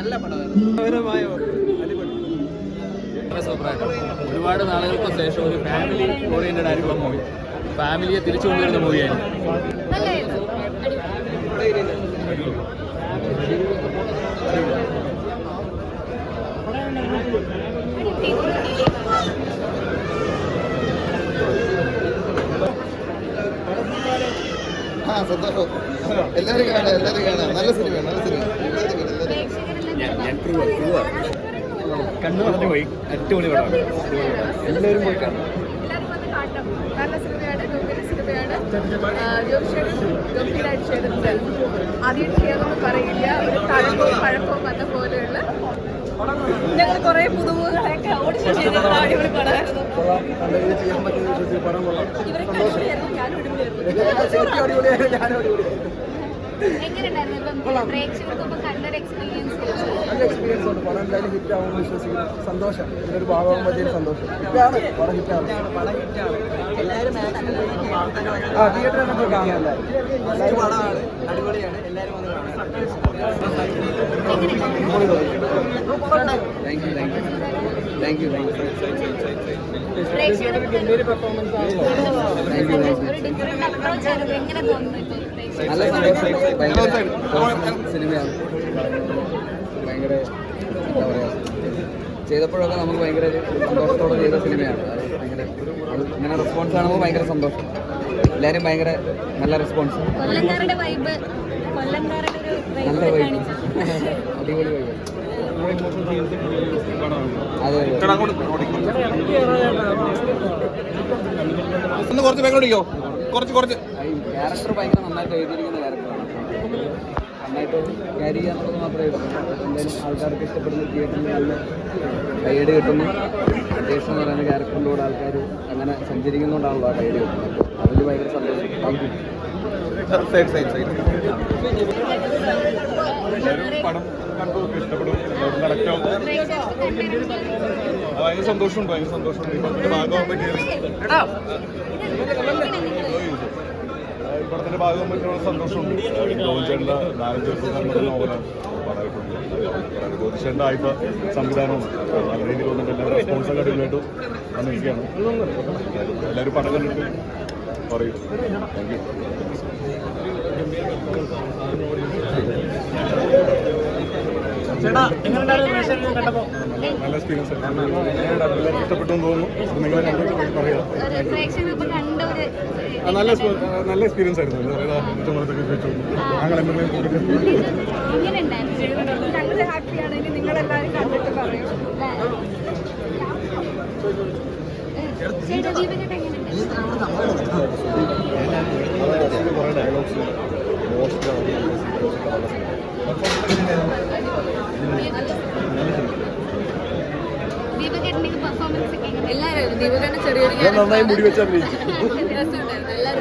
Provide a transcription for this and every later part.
നല്ല പടമായിരുന്നു. ഒരുപാട് നാളുകൾക്ക് ശേഷം ഒരു ഫാമിലി ഓറിയന്റഡ് ആയിട്ടുള്ള മൂവി ഫാമിലിയെ തിരിച്ചു കൊണ്ടുവരുന്ന മൂവിയായിരുന്നു നല്ലായിരുന്നു ആ സന്തോഷം. എല്ലാവരും കാണാം എല്ലാവരും കാണാം. നല്ല സിനിമ നല്ല സിനിമ എല്ലാവരും കാണാം, എല്ലാവരും കാണാം. കണ്ണു പറഞ്ഞു പോയി. അടിപൊളി പടമാണ്. എല്ലാവരും പോയി കാണും എല്ലാവരും വന്ന് കാണണം. നല്ല സിനിമയാണ് ഗംഭീര സിനിമയാണ് ജോഷിയുടെ ഗംഭീരമായിട്ട് ചെയ്തിട്ടുണ്ട് ആദ്യം ചെയ്യാമെന്ന് പറയില്ല ഒരു തഴക്കവും പഴക്കവും വന്ന പോലെയുള്ള ഞങ്ങൾ കുറേ പുതുമുഖങ്ങളൊക്കെ ഓഡിഷൻ ചെയ്തിട്ടുള്ള അടിപൊളി പടമായിരുന്നു ഇവരൊക്കെ അടിപൊളിയായിരുന്നു. ഞാനും അടിപൊളിയായിരുന്നു. നല്ല എക്സ്പീരിയൻസ് ഉണ്ട് എന്തായാലും ഹിറ്റ് ആവുമെന്ന് വിശ്വസിക്കുന്നു. സന്തോഷം. ഇതിന്റെ ഒരു ഭാഗമാകുമ്പോൾ വലിയൊരു സന്തോഷം ഹിറ്റാണ് പടം ഹിറ്റാണ് ആ തിയേറ്ററിൽ നമുക്ക് കാണാം. എല്ലാവരും അടിപൊളിയാണ്. എല്ലാവരും വന്ന് കാണാം thank you thank you thank you പ്രേക്ഷകർക്ക് ഒരു ഡിഫറെന്റ് അപ്രോച്ച് നല്ല ഭയങ്കര സിനിമയാണ് ഭയങ്കര എന്താ പറയുക ചെയ്തപ്പോഴൊക്കെ നമുക്ക് ഭയങ്കര സന്തോഷത്തോടെ ചെയ്ത സിനിമയാണ് ഭയങ്കര ഇങ്ങനെ റെസ്പോൺസ് കാണുമ്പോൾ ഭയങ്കര സന്തോഷം. എല്ലാവരും ഭയങ്കര നല്ല റെസ്പോൺസ് നല്ല വൈബ് അടിപൊളി വൈബ് അതെ കുറച്ച് കുറച്ച് കുറച്ച്. ക്യാരക്ടർ ഭയങ്കര നന്നായിട്ട് എഴുതിയിരിക്കുന്ന ക്യാരക്ടറാണ് നന്നായിട്ട് ക്യാരി ചെയ്യാന്നുള്ളത് മാത്രമേ ഉള്ളൂ. എന്തായാലും ആൾക്കാർക്ക് ഇഷ്ടപ്പെടുന്ന തിയേറ്ററിൽ നല്ല കൈയടി കിട്ടുന്നു. അത്യാവശ്യം എന്ന് പറയുന്ന ക്യാരക്ടറിന്റെ കൂടെ ആൾക്കാർ അങ്ങനെ സഞ്ചരിക്കുന്നതുകൊണ്ടാണല്ലോ ആ കൈയടി കിട്ടുന്നത്. അതിൽ ഭയങ്കര സന്തോഷം. Thank you side side side പടം കണ്ടു ഇഷ്ടപ്പെടും ഭയങ്കര സന്തോഷമുണ്ട്. ഭയങ്കര സന്തോഷമുണ്ട് പടത്തിന്റെ ഭാഗമാകുമ്പോൾ കയറി പടത്തിന്റെ ഭാഗം പറ്റിയുള്ള സന്തോഷമുണ്ട്. ജോലിച്ചേട്ടന്റെ നാലഞ്ച് നോവലാണ് പടമായിട്ടുണ്ട് ജ്യോതിഷേട്ടന്റെ സംവിധാനവും നല്ല രീതിയിൽ വന്നിട്ട് എല്ലാവരും റെസ്പോൺസൊക്കെ അടിപൊളിയായിട്ട് വന്നിരിക്കുകയാണ്. എല്ലാവരും പടം കണ്ടിട്ട് പറയും. താങ്ക് യു നല്ല എക്സ്പീരിയൻസ് ഇഷ്ടപ്പെട്ടു തോന്നുന്നു നിങ്ങളെ കണ്ടിട്ട് പറയാം നല്ല നല്ല എക്സ്പീരിയൻസ് ആയിരുന്നു പറയുക ചുമതലൊക്കെ ചോദിച്ചു ഞങ്ങൾ എന്തെങ്കിലും ഡയലോഗ്സ് ചെറിയൊരു നന്നായി മുടി വെച്ചാൽ അഭിനയിച്ചു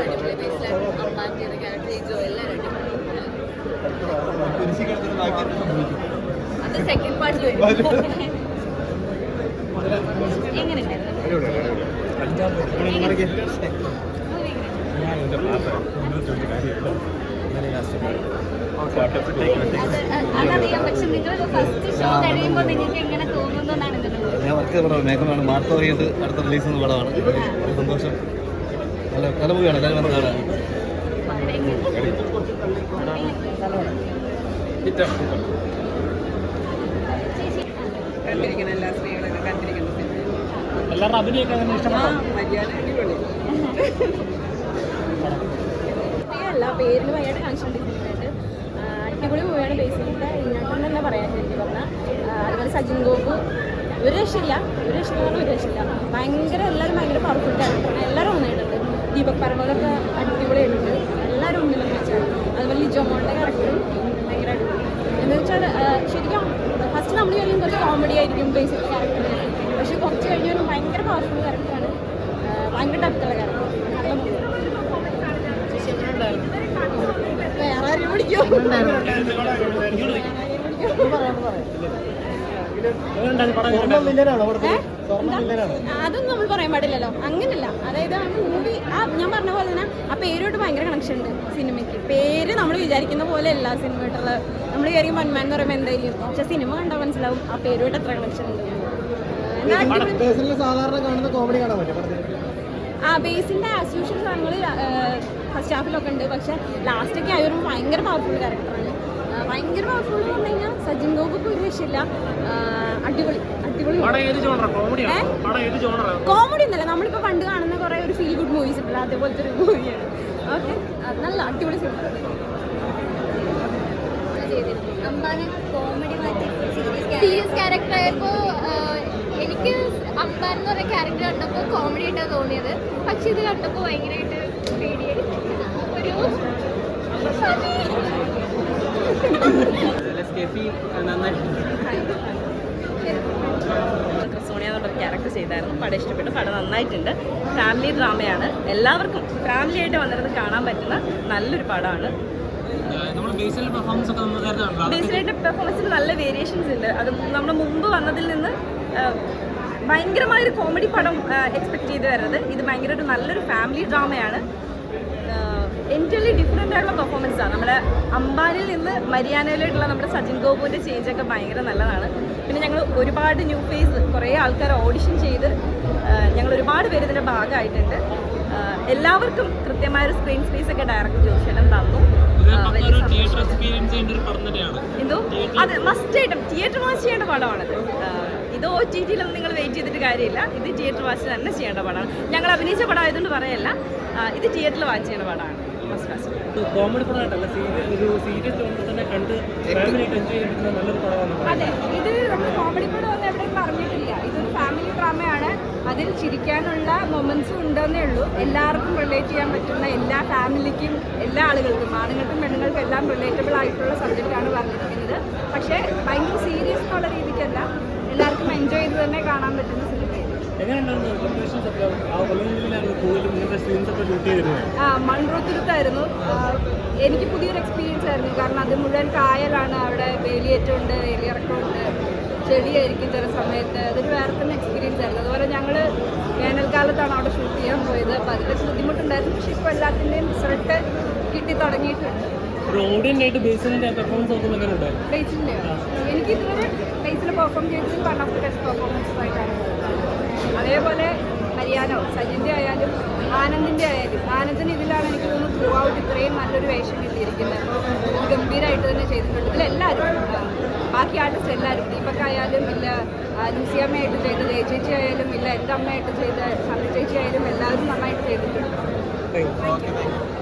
അടിപൊളി ബേസിലായിരുന്നു അമ്മാക്കിയുടെ ക്യാരക്ടർ ചെയ്തോ എല്ലാവരും ലാസ്റ്റ് ഞാൻ വർക്ക് ചെയ്ത മേഘമാണ് മാർത്ത പറയുന്നത്. അടുത്ത റിലീസ് ചെയ്യുന്ന പടമാണ്. വളരെ സന്തോഷം. നല്ല നല്ല മൂവിയാണ് എല്ലാവരും വന്ന് കാണാൻ കണ്ടിരിക്കണം എല്ലാ സ്ത്രീകളൊക്കെ കണ്ടിരിക്കുന്ന സിനിമ എല്ലാവരുടെ അഭിനയൊക്കെ അങ്ങനെ ഇഷ്ടപ്പെട്ടു മര്യാദ അടിപൊളി അല്ല പേരിൽ ഭയങ്കര കൺഷൻ ഡിഫറെന്റ് അടിപൊളി മൂവിയാണ് ബേസിലിന്റെ ഇങ്ങനെ തന്നെ പറയാൻ ശരിക്കും പറഞ്ഞാൽ അതുപോലെ സജിൻ ഗോപു ഒരു രക്ഷയില്ല ഒരു രക്ഷ ഒരു രക്ഷയില്ല. ഭയങ്കര എല്ലാവരും ഭയങ്കര പവർഫുൾ ക്യാരക്ടറാണ് എല്ലാവരും ഒന്നായിട്ടുണ്ട് ദീപക് പരമോലൊക്കെ അടിപൊളിയായിട്ടുണ്ട് എല്ലാവരും ഒന്നിലും വെച്ചാൽ അതുപോലെ ലിജോമോളുടെ ക്യാരക്ടറും ഭയങ്കര അടിപൊളി എന്ന് വെച്ചാൽ ശരിക്കും ഫസ്റ്റ് നമ്മൾ കഴിയും കുറച്ച് കോമഡി ആയിരിക്കും ബേസിക് ക്യാരക്ടർ പക്ഷെ കുറച്ച് കഴിഞ്ഞാൽ ഭയങ്കര പവർഫുൾ ക്യാരക്ടറാണ് ഭയങ്കര ഡെപ്തുള്ള ക്യാരക്ടർ നല്ല മൂവിയാണ് വേറെ ആരും പിടിക്കും ഏ? എന്താ? അതൊന്നും നമ്മൾ പറയാൻ പാടില്ലല്ലോ. അങ്ങനല്ല. അതായത് ആ മൂവി ആ ഞാൻ പറഞ്ഞ പോലെ തന്നെ ആ പേരോട്ട് ഭയങ്കര കണക്ഷൻ ഉണ്ട് സിനിമയ്ക്ക് പേര് നമ്മൾ വിചാരിക്കുന്ന പോലെ അല്ല സിനിമയായിട്ടുള്ള നമ്മൾ വിചാരിക്കും മന്മാൻ എന്ന് പറയുമ്പോൾ എന്തായിരിക്കും പക്ഷെ സിനിമ കണ്ടാൽ മനസ്സിലാവും ആ പേരുമായിട്ട് എത്ര കണക്ഷൻ ഉണ്ട്. സാധാരണ കാണുന്ന കോമഡി കാണാൻ പറ്റും. ആ ബേസിന്റെ ആസ് യൂഷ്വൽ സാധനങ്ങൾ ഫസ്റ്റ് ഹാഫിലൊക്കെ ഉണ്ട്. പക്ഷെ ലാസ്റ്റൊക്കെ ആയൊരു ഭയങ്കര പവർഫുൾ ക്യാരക്ടറാണ് ഭയങ്കര പവർഫുൾ എന്ന് പറഞ്ഞു കഴിഞ്ഞാൽ സജിൻ ഗോപുക്ക് ഒരു രക്ഷയില്ല. അടിപൊളി അടിപൊളി കോമഡി ഒന്നല്ല നമ്മളിപ്പോൾ പണ്ട് കാണുന്ന കുറേ ഒരു ഫീൽ ഗുഡ് മൂവീസ് ഉണ്ടല്ലോ അതേപോലത്തെ ഒരു മൂവിയാണ് ഓക്കെ നല്ല അടിപൊളി സിനിമ അമ്പാനെ കോമഡി മാറ്റി സീരിയസ് ക്യാരക്ടർ ആയപ്പോൾ എനിക്ക് അമ്പാൻ എന്ന് പറയുന്ന ക്യാരക്ടർ കണ്ടപ്പോൾ കോമഡി ആയിട്ടാണ് തോന്നിയത്. പക്ഷെ ഇത് കണ്ടപ്പോൾ ഭയങ്കരമായിട്ട് എന്നുള്ള ക്യാരക്ടർ ചെയ്തായിരുന്നു. പടം ഇഷ്ടപ്പെട്ടു. പടം നന്നായിട്ടുണ്ട്. ഫാമിലി ഡ്രാമയാണ് എല്ലാവർക്കും ഫാമിലി ആയിട്ട് വന്നിരുന്ന് കാണാൻ പറ്റുന്ന നല്ലൊരു പടമാണ്. ബേസിലായിട്ട് പെർഫോമൻസിൽ നല്ല വേരിയേഷൻസ് ഉണ്ട്. അത് നമ്മൾ മുമ്പ് വന്നതിൽ നിന്ന് ഭയങ്കരമായൊരു കോമഡി പടം എക്സ്പെക്ട് ചെയ്ത് വരുന്നത്. ഇത് ഭയങ്കര ഒരു നല്ലൊരു ഫാമിലി ഡ്രാമയാണ് എന്റലി ഡിഫറെന്റ് ആയിട്ടുള്ള പെർഫോമൻസ് ആണ് നമ്മുടെ അമ്പാനിൽ നിന്ന് മരിയാനയിലോട്ടുള്ള നമ്മുടെ സജിൻ ഗോപുവിന്റെ ചേഞ്ച് ഒക്കെ ഭയങ്കര നല്ലതാണ്. പിന്നെ ഞങ്ങൾ ഒരുപാട് ന്യൂ ഫേസ് കുറേ ആൾക്കാർ ഓഡിഷൻ ചെയ്ത് ഞങ്ങൾ ഒരുപാട് പേര് ഇതിന്റെ ഭാഗമായിട്ടുണ്ട്. എല്ലാവർക്കും എല്ലാവർക്കും കൃത്യമായൊരു സ്ക്രീൻ സ്പേസ് ഒക്കെ ഡയറക്റ്റ് ജോഷനം തന്നു. എന്തോ? അത് മസ്റ്റ് ആയിട്ടും തിയേറ്റർ വാച്ച് ചെയ്യേണ്ട പടമാണത്. ഇത് ഒ ടി ടിയിലൊന്നും നിങ്ങൾ വെയിറ്റ് ചെയ്തിട്ട് കാര്യമില്ല. ഇത് തിയേറ്റർ വാച്ച് തന്നെ ചെയ്യേണ്ട പടമാണ്. ഞങ്ങൾ അഭിനയിച്ച പടം ആയതുകൊണ്ട് പറയല്ല ഇത് തിയേറ്ററിൽ വാച്ച് ചെയ്യേണ്ട പടമാണ്. അതെ ഇത് നമ്മൾ കോമഡി പടം ഒന്നും എവിടെയും പറഞ്ഞിട്ടില്ല. ഇതൊരു ഫാമിലി ഡ്രാമയാണ് അതിൽ ചിരിക്കാനുള്ള മൊമെന്റ്സും ഉണ്ടെന്നേ ഉള്ളൂ. എല്ലാവർക്കും റിലേറ്റ് ചെയ്യാൻ പറ്റുന്ന എല്ലാ ഫാമിലിക്കും എല്ലാ ആളുകൾക്കും ആണുങ്ങൾക്കും പെണ്ണുങ്ങൾക്കും എല്ലാം റിലേറ്റബിൾ ആയിട്ടുള്ള സബ്ജക്റ്റ് ആണ് പറഞ്ഞിരിക്കുന്നത്. പക്ഷേ ഭയങ്കര സീരിയസ് എന്നുള്ള രീതിക്കല്ല. എല്ലാവർക്കും എൻജോയ് ചെയ്ത് തന്നെ കാണാൻ പറ്റുന്ന സിനിമയാണ് മൺറോത്തുരുത്തായിരുന്നു. എനിക്ക് പുതിയൊരു എക്സ്പീരിയൻസ് ആയിരുന്നു. കാരണം അത് മുഴുവൻ കായലാണ്. അവിടെ വേലിയേറ്റമുണ്ട് വേലിയിറക്കമുണ്ട്. ചെടിയായിരിക്കും ചില സമയത്ത്. അതൊരു വേറെ തന്നെ എക്സ്പീരിയൻസ് ആയിരുന്നു. അതുപോലെ ഞങ്ങൾ വേനൽക്കാലത്താണ് അവിടെ ഷൂട്ട് ചെയ്യാൻ പോയത്. അപ്പോൾ അതിന്റെ ബുദ്ധിമുട്ടുണ്ടായിരുന്നു. പക്ഷേ ഇപ്പോൾ എല്ലാത്തിന്റെയും റിസൾട്ട് കിട്ടി തുടങ്ങിയിട്ടുണ്ട്. പെർഫോമൻസ് എനിക്ക് ഇതുവരെ ബേസിൽ പെർഫോം ചെയ്തത് വൺ ഓഫ് ദി ബെസ്റ്റ് ഹരിയാനോ സജിന്റെ ആയാലും ആനന്ദിന്റെ ആയാലും. ആനന്ദിന് ഇതിലാണ് എനിക്ക് തോന്നുന്നു ത്രൂ ഔട്ട് ഇത്രയും നല്ലൊരു വേഷം കിട്ടിയിരിക്കുന്നത്. ഇത് ഗംഭീരമായിട്ട് തന്നെ ചെയ്തിട്ടുണ്ട്. ഇതിലെല്ലാവരും ബാക്കി ആർട്ടിസ്റ്റ് എല്ലാവരും. ദീപക്കായാലും ഇല്ല ലൂസിയമ്മയായിട്ട് ചെയ്ത ജയ ചേച്ചി ആയാലും ഇല്ല എന്റെ അമ്മയായിട്ട് ചെയ്ത സന്ധ്യ ചേച്ചി ആയാലും എല്ലാവരും നന്നായിട്ട് ചെയ്തിട്ടുണ്ട്. Thank you